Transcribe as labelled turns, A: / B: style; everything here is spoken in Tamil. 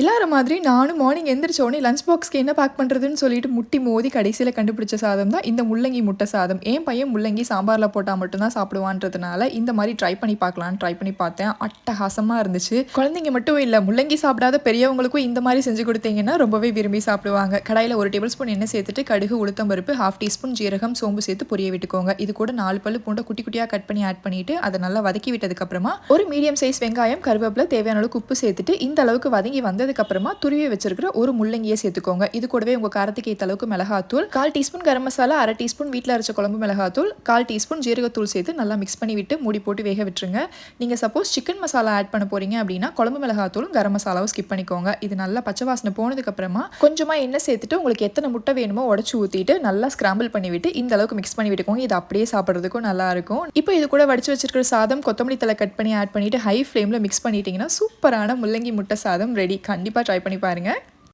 A: எல்லார மாதிரி நானும் மார்னிங் எந்திரிச்சோடனே லஞ்ச் பாக்ஸ்க்கு என்ன பேக் பண்ணுறதுன்னு சொல்லிட்டு முட்டி மோதி கடைசியில் கண்டுபிடிச்ச சாதம் தான் இந்த முள்ளங்கி முட்டை சாதம். என் பையன் முள்ளங்கி சாம்பாரில் போட்டால் மட்டும்தான் சாப்பிடுவான்றதுனால இந்த மாதிரி ட்ரை பண்ணி பார்க்கலான்னு ட்ரை பண்ணி பார்த்தேன். அட்டகாசமாக இருந்துச்சு. குழந்தைங்க மட்டும் இல்லை முள்ளங்கி சாப்பிடாத பெரியவங்களுக்கும் இந்த மாதிரி செஞ்சு கொடுத்தீங்கன்னா ரொம்பவே விரும்பி சாப்பிடுவாங்க. கடையில் ஒரு டேபிள் ஸ்பூன் எண்ணெய் சேர்த்துட்டு கடுகு உளுத்தம் பருப்பு ஹாஃப் டீஸ்பூன் ஜீரகம் சோம்பு சேர்த்து பொரிய விட்டுக்கோங்க. இது கூட நாலு பல்லு பூண்டை குட்டி குட்டியாக கட் பண்ணி ஆட் பண்ணிட்டு அதை நல்லா வதக்கி விட்டதுக்கப்புறமா ஒரு மீடியம் சைஸ் வெங்காயம் கருவேப்பிலை தேவையான அளவுக்கு உப்பு சேர்த்துட்டு இந்த அளவுக்கு வதங்கி வந்து வந்ததுக்கப்புறமா துருவி வச்சிருக்கிற ஒரு முள்ளங்கியை சேர்த்துக்கோங்க. இது கூடவே உங்கள் காரத்துக்கு ஏற்ற அளவுக்கு மிளகாத்தூள் கால் டீஸ்பூன் கரம் மசாலா அரை டீஸ்பூன் வீட்டில் அரைச்ச குழம்பு மிளகாத்தூள் கால் டீஸ்பூன் ஜீரகத்தூள் சேர்த்து நல்லா மிக்ஸ் பண்ணி விட்டு மூடி போட்டு வேக விட்டுருங்க. நீங்கள் சப்போஸ் சிக்கன் மசாலா ஆட் பண்ண போறீங்க அப்படின்னா குழம்பு மிளகாத்தூளும் கரம் மசாலாவும் ஸ்கிப் பண்ணிக்கோங்க. இது நல்லா பச்சை வாசனை போனதுக்கப்புறமா கொஞ்சமாக எண்ணெய் சேர்த்துட்டு உங்களுக்கு எத்தனை முட்டை வேணுமோ உடச்சி ஊற்றிட்டு நல்லா ஸ்கிராம்பிள் பண்ணிவிட்டு இந்த அளவுக்கு மிக்ஸ் பண்ணி விட்டுக்கோங்க. இது அப்படியே சாப்பிட்றதுக்கும் நல்லா இருக்கும். இப்போ இது கூட வடிச்சு வச்சிருக்கிற சாதம் கொத்தமல்லி தலை கட் பண்ணி ஆட் பண்ணிட்டு ஹை ஃப்ளேமில் மிக்ஸ் பண்ணிட்டீங்கன்னா சூப்பரான முள்ளங்கி முட்டை சாதம் ரெடி கண்டிப்பாக ட்ரை பண்ணி பாருங்கள்